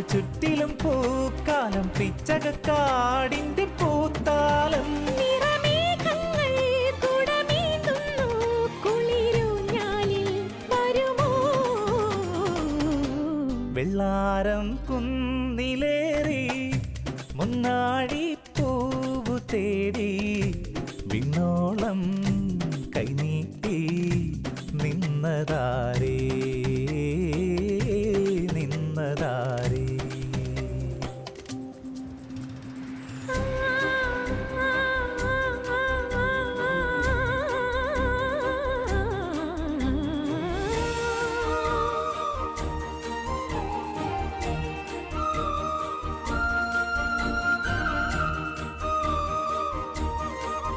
ചുറ്റിലും പൂക്കാലം പിച്ചകക്കാടിന്റെ പൂത്താലം. വരുമോ? വെള്ളാരം കുന്നിലേറി മുന്നാടി പൂവു തേടി വിണ്ണോളം കൈനീട്ടി നിന്നതാരേ?